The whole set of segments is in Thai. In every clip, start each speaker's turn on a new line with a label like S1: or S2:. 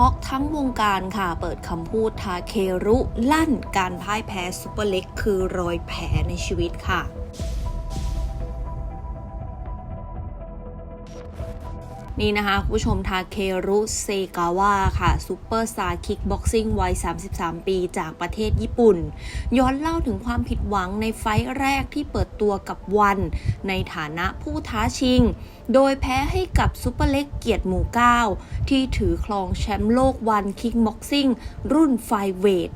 S1: ช็อกทั้งวงการค่ะ เปิดคำพูดทาเครุ ลั่นการพ่ายแพ้ซุปเปอร์เล็ก คือรอยแผลในชีวิตค่ะ นี่นะคะคุณผู้ชมทาเครุเซกาวะค่ะซูเปอร์สตาร์คิกบ็อกซิ่งวัย 33 ปีจากประเทศญี่ปุ่น ย้อนเล่าถึงความผิดหวังในไฟท์แรกที่เปิดตัวกับวัน ในฐานะผู้ท้าชิง โดยแพ้ให้กับซูเปอร์เล็กเกียรติหมู่เก้าที่ถือครองแชมป์โลกวันคิกบ็อกซิ่งรุ่นไฟเวท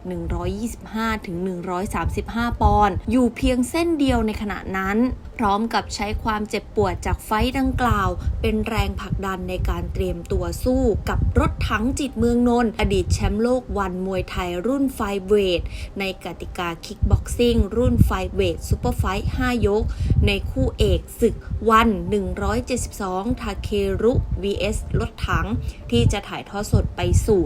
S1: 125-135 ปอนด์อยู่เพียงเส้นเดียวในขณะนั้น พร้อมกับใช้ความเจ็บปวดจากไฟท์ดังกล่าว เป็นแรงผลักดันในการเตรียมตัวสู้กับรถถังจิตเมืองนนท์อดีตแชมป์โลกวันมวยไทยรุ่นไฟเวท ในกติกาคิกบ็อกซิ่งรุ่นไฟเวทซูเปอร์ไฟท์5ยก ในคู่เอกศึกวัน 172 ทาเครุ vs รถถัง ที่จะถ่ายทอดสดไปสู่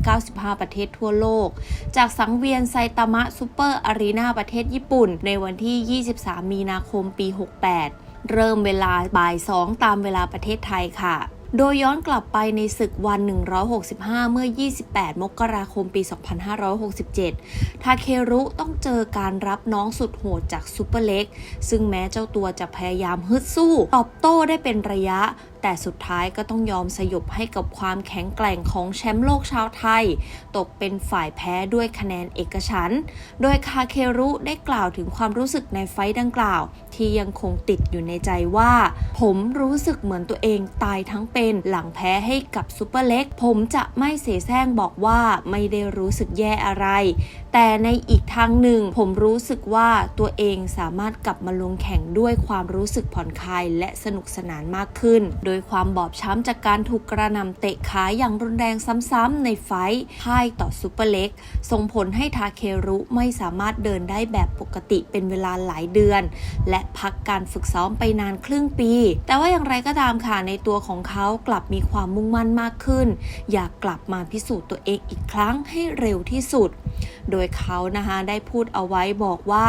S1: 195 ประเทศทั่วโลก จากสังเวียนไซตามะซูเปอร์อารีนาประเทศญี่ปุ่น ในวันที่ 23 มีนาคมปี 68 เริ่มเวลาบ่าย 2 ตามเวลาประเทศไทยค่ะ โดยย้อนกลับไปในศึกวัน 165 เมื่อ 28 มกราคมปี 2567 ทาเครุต้องเจอการรับน้องสุดโหดจากซูเปอร์เล็ก ซึ่งแม้เจ้าตัวจะพยายามฮึดสู้ ตอบโต้ได้เป็นระยะ แต่สุดท้ายก็ต้องยอมสยบให้กับความแข็งแกร่งของแชมป์โลกชาวไทย ตกเป็นฝ่ายแพ้ด้วยคะแนนเอกฉัน โดยคาเครุได้กล่าวถึงความรู้สึกในไฟดังกล่าว ที่ยังคงติดอยู่ในใจว่า ผมรู้สึกเหมือนตัวเองตายทั้งเป็นหลังแพ้ให้กับซูเปอร์เล็ก ผมจะไม่เสแสร้งบอกว่าไม่ได้รู้สึกแย่อะไร แต่ในอีกทางหนึ่ง ผมรู้สึกว่าตัวเองสามารถกลับมาลงแข่งด้วยความรู้สึกผ่อนคลายและสนุกสนานมากขึ้น โดยความบอบช้ำจากการถูกกระนำเตะขาอย่างรุนแรงซ้ำๆในไฟท์พ่ายต่อซูเปอร์เล็ก ส่งผลให้ทาเครุไม่สามารถเดินได้แบบปกติเป็นเวลาหลายเดือน และพักการฝึกซ้อมไปนานครึ่งปี แต่ว่าอย่างไรก็ตามค่ะในตัวของเขากลับมีความมุ่งมั่นมากขึ้น อยากกลับมาพิสูจน์ตัวเองอีกครั้งให้เร็วที่สุด โดยเขานะคะได้พูดเอาไว้บอกว่า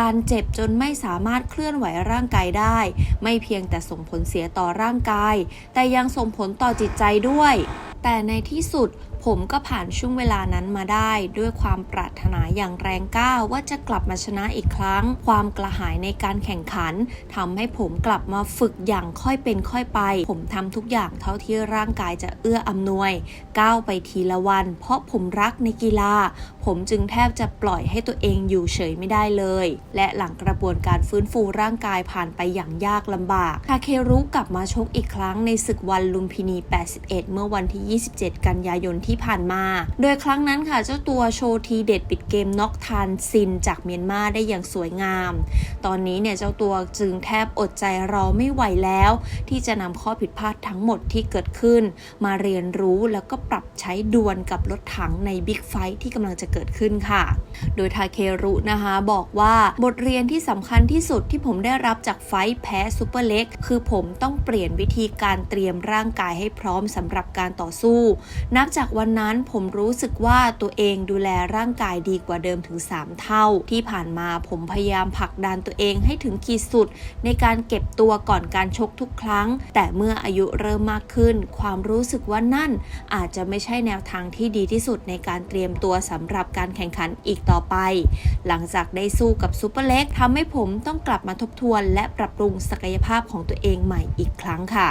S1: การเจ็บจนไม่สามารถเคลื่อนไหวร่างกายได้ ไม่เพียงแต่ส่งผลเสียต่อร่างกาย แต่ยังส่งผลต่อจิตใจด้วย แต่ในที่สุด ผมก็ผ่านช่วงเวลานั้นมาได้ด้วยความปรารถนาอย่างแรงกล้าว่าจะกลับมาชนะอีกครั้ง ความกระหายในการแข่งขันทำให้ผมกลับมาฝึกอย่างค่อยเป็นค่อยไป ผมทำทุกอย่างเท่าที่ร่างกายจะเอื้ออำนวย ก้าวไปทีละวัน เพราะผมรักในกีฬา ผมจึงแทบจะปล่อยให้ตัวเองอยู่เฉยไม่ได้เลย และหลังกระบวนการฟื้นฟูร่างกายผ่านไปอย่างยากลำบากทาเครุกลับมาชกอีกครั้งในศึกวันลุมพินี 81 เมื่อวันที่ 27 กันยายนที่ผ่านมา โดยครั้งนั้นค่ะเจ้าตัวโชว์ทีเด็ดปิดเกมน็อกทานซินจากเมียนมาได้อย่างสวยงาม ตอนนี้เนี่ยเจ้าตัวจึงแทบอดใจรอไม่ไหวแล้ว ที่จะนำข้อผิดพลาดทั้งหมดที่เกิดขึ้น มาเรียนรู้แล้วก็ปรับใช้ดวลกับรถถังในบิ๊กไฟที่กำลังจะเกิดขึ้นค่ะ โดยทาเครุนะคะบอกว่าบทเรียนที่สำคัญที่สุดที่ผมได้รับจากไฟแพ้ซูเปอร์เล็กคือผมต้องเปลี่ยนวิธีการเตรียมร่างกายให้พร้อมสำหรับการต่อสู้ นับจากววันนั้นผมรู้สึกว่าตัวเองดูแลร่างกายดีกว่าเดิมถึง 3 เท่า ที่ผ่านมาผมพยายามผลักดันตัวเองให้ถึงขีดสุด ในการเก็บตัวก่อนการชกทุกครั้ง แต่เมื่ออายุเริ่มมากขึ้น ความรู้สึกว่านั่น อาจจะไม่ใช่แนวทางที่ดีที่สุดในการเตรียมตัวสำหรับการแข่งขันอีกต่อไป หลังจากได้สู้กับซูเปอร์เล็กทำให้ผมต้องกลับมาทบทวน และปรับปรุงศักยภาพของตัวเองใหม่อีกครั้งค่ะ